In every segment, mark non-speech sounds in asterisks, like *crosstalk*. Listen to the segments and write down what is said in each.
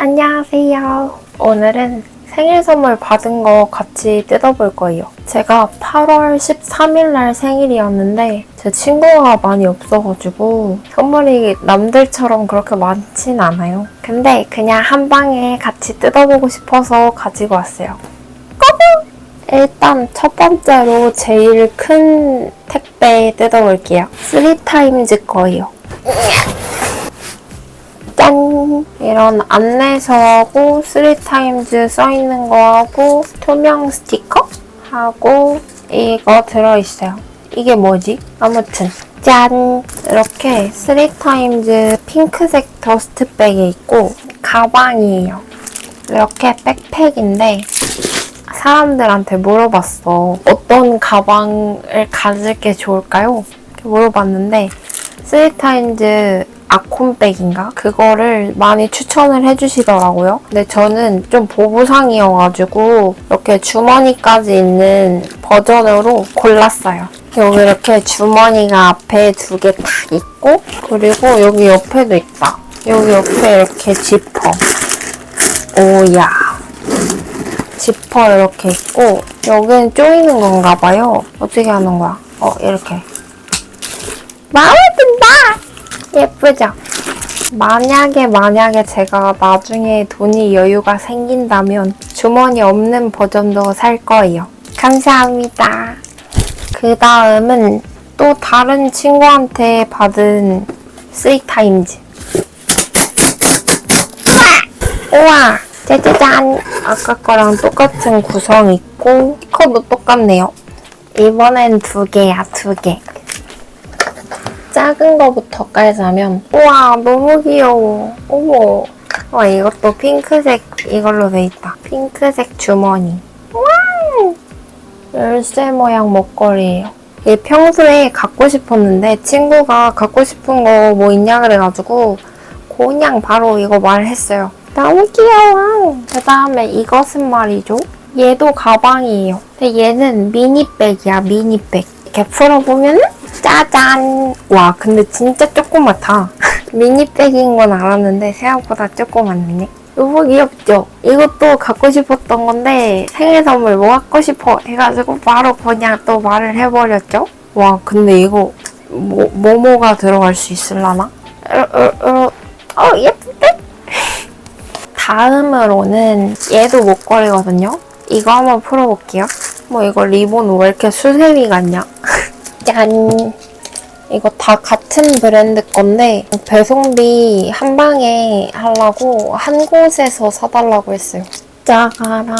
안녕하세요. 오늘은 생일 선물 받은 거 같이 뜯어볼 거예요. 제가 8월 13일 날 생일이었는데 제 친구가 많이 없어가지고 선물이 남들처럼 그렇게 많진 않아요. 근데 그냥 한 방에 같이 뜯어보고 싶어서 가지고 왔어요. 일단 첫 번째로 제일 큰 택배 뜯어볼게요. 3타임즈 거예요. 짠! 이런 안내서하고 3타임즈 써있는 거하고 투명 스티커? 하고 이거 들어있어요. 이게 뭐지? 아무튼 짠! 이렇게 3타임즈 핑크색 더스트백에 있고 가방이에요. 이렇게 백팩인데 사람들한테 물어봤어. 어떤 가방을 가질 게 좋을까요? 물어봤는데 스리타인즈 아콘백인가? 그거를 많이 추천을 해주시더라고요. 근데 저는 좀 보부상이어가지고 이렇게 주머니까지 있는 버전으로 골랐어요. 여기 이렇게 주머니가 앞에 두 개 딱 있고 그리고 여기 옆에도 있다. 여기 옆에 이렇게 지퍼. 오야. 지퍼 이렇게 있고 여기는 조이는 건가 봐요. 어떻게 하는 거야? 어 이렇게. 마음에 든다! 예쁘죠? 만약에 만약에 제가 나중에 돈이 여유가 생긴다면 주머니 없는 버전도 살 거예요. 감사합니다. 그 다음은 또 다른 친구한테 받은 스익타임즈. 우와! 짜자잔! 아까 거랑 똑같은 구성 있고 스티커도 똑같네요. 이번엔 두 개야, 두 개. 작은 거부터 깔자면 우와 너무 귀여워. 어머. 와 이것도 핑크색 이걸로 돼 있다. 핑크색 주머니. 와 열쇠 모양 목걸이에요 얘 평소에 갖고 싶었는데 친구가 갖고 싶은 거 뭐 있냐 그래가지고 그냥 바로 이거 말했어요. 너무 귀여워. 그 다음에 이것은 말이죠. 얘도 가방이에요. 근데 얘는 미니백이야 미니백. 이렇게 풀어보면은 짜잔! 와, 근데 진짜 조그맣다. *laughs* 미니백인 건 알았는데 생각보다 조그맣네. 너무 귀엽죠? 이것도 갖고 싶었던 건데 생일 선물 뭐 갖고 싶어 해가지고 바로 그냥 또 말을 해버렸죠? 와, 근데 이거 뭐, 뭐뭐가 들어갈 수 있을라나? 어 예쁜데? *laughs* 다음으로는 얘도 목걸이거든요? 이거 한번 풀어볼게요. 뭐 이거 리본 왜 이렇게 수세미 같냐? 짠! 이거 다 같은 브랜드 건데 배송비 한 방에 하려고 한 곳에서 사달라고 했어요. 짜가랑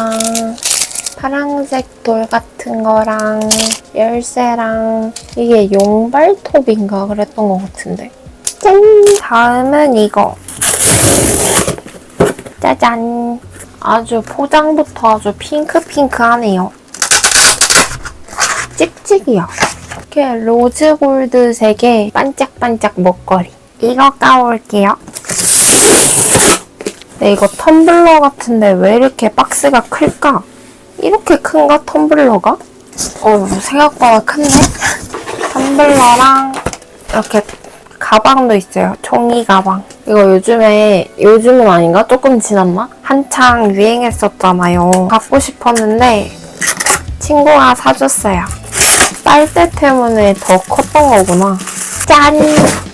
파랑색 돌 같은 거랑 열쇠랑 이게 용발톱인가 그랬던 것 같은데 짠! 다음은 이거 짜잔! 아주 포장부터 아주 핑크핑크하네요. 찍찍이야. 이렇게 로즈 골드색의 반짝반짝 목걸이. 이거 까볼게요. 네, 이거 텀블러 같은데 왜 이렇게 박스가 클까? 이렇게 큰가, 텀블러가? 어, 생각보다 큰데? 텀블러랑 이렇게 가방도 있어요. 종이 가방. 이거 요즘에, 요즘은 아닌가? 조금 지났나? 한창 유행했었잖아요. 갖고 싶었는데 친구가 사줬어요. 빨대 때문에 더 컸던 거구나. 짠!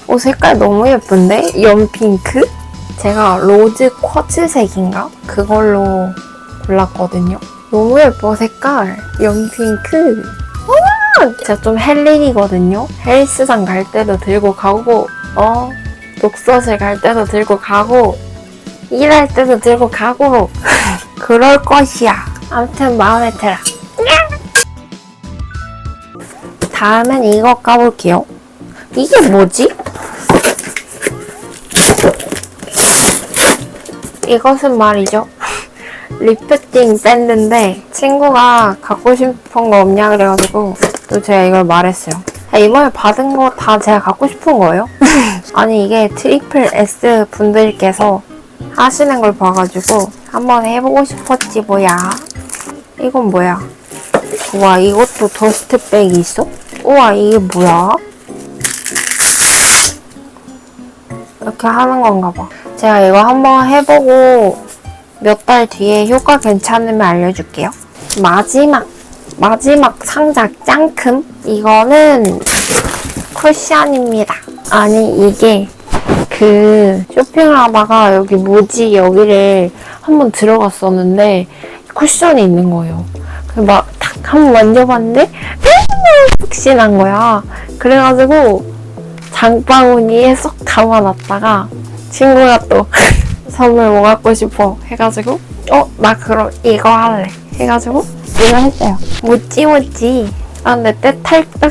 오, 색깔 너무 예쁜데? 연핑크? 제가 로즈 쿼츠색인가? 그걸로 골랐거든요. 너무 예뻐, 색깔. 연핑크. 우와! 제가 좀 헬린이거든요. 헬스장 갈 때도 들고 가고, 어, 독서실 갈 때도 들고 가고, 일할 때도 들고 가고, *laughs* 그럴 것이야. 아무튼 마음에 들어. 다음엔 이거 까볼게요. 이게 뭐지? 이것은 말이죠. 리프팅 밴드인데 친구가 갖고 싶은 거 없냐 그래가지고 또 제가 이걸 말했어요. 아, 이번에 받은 거 다 제가 갖고 싶은 거예요? *laughs* 아니 이게 트리플 S 분들께서 하시는 걸 봐가지고 한번 해보고 싶었지 뭐야. 이건 뭐야? 우와 이것도 더스트백이 있어? 우와 이게 뭐야? 이렇게 하는 건가 봐. 제가 이거 한번 해보고 몇 달 뒤에 효과 괜찮으면 알려줄게요. 마지막, 마지막 상자 짱큼. 이거는 쿠션입니다. 아니, 이게 그 쇼핑을 하다가 여기 뭐지 여기를 한번 들어갔었는데 쿠션이 있는 거예요. 막탁 한번 만져봤는데 맨날 푹신한 거야. 그래가지고 장바구니에 쏙 담아놨다가 친구가 또 *laughs* 선물 뭐 갖고 싶어 해가지고 어 나 그럼 이거 할래 해가지고 이거 했어요. 뭐지. 아 근데 때탈까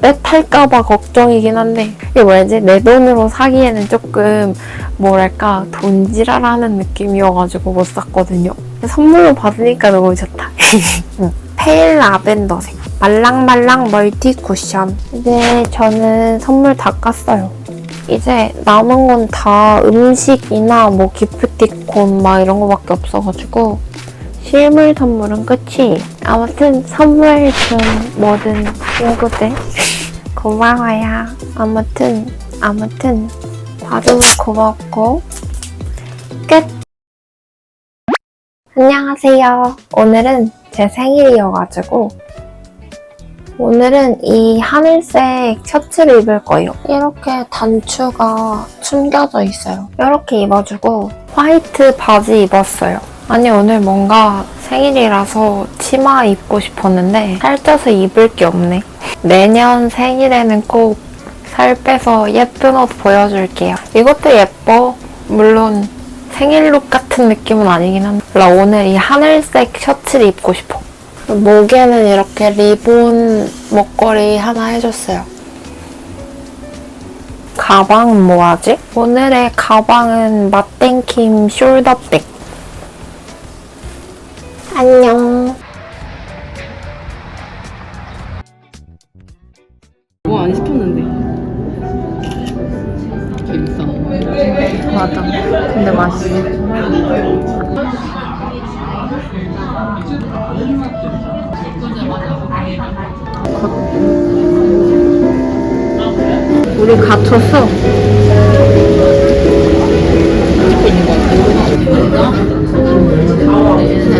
때탈까봐 걱정이긴 한데 이게 뭐지 내 돈으로 사기에는 조금 뭐랄까 돈 지랄하는 느낌이어가지고 못 샀거든요. 선물로 받으니까 너무 좋다. *laughs* 응. 페일 라벤더색 말랑말랑 멀티 쿠션. 이제 저는 선물 다 깠어요. 이제 남은 건 다 음식이나 뭐 기프티콘 막 이런 거밖에 없어가지고 실물 선물은 끝이. 아무튼 선물 준 모든 친구들 고마워요. 아무튼 아무튼 봐줘서 고맙고 끝. 안녕하세요. 오늘은 제 생일이어가지고 오늘은 이 하늘색 셔츠를 입을 거예요. 이렇게 단추가 숨겨져 있어요. 이렇게 입어주고 화이트 바지 입었어요. 아니 오늘 뭔가 생일이라서 치마 입고 싶었는데 살쪄서 입을 게 없네. 내년 생일에는 꼭 살 빼서 예쁜 옷 보여줄게요. 이것도 예뻐. 물론 생일룩 같은 느낌은 아니긴 한데 나 오늘 이 하늘색 셔츠를 입고 싶어. 목에는 이렇게 리본 목걸이 하나 해줬어요. 가방은 뭐하지? 오늘의 가방은 맛땡킴 숄더백. 안녕. 뭐 안 시켰는데. 개 비싸. 맞아. 근데 맛있어. 우리 갇혔어. 嗯。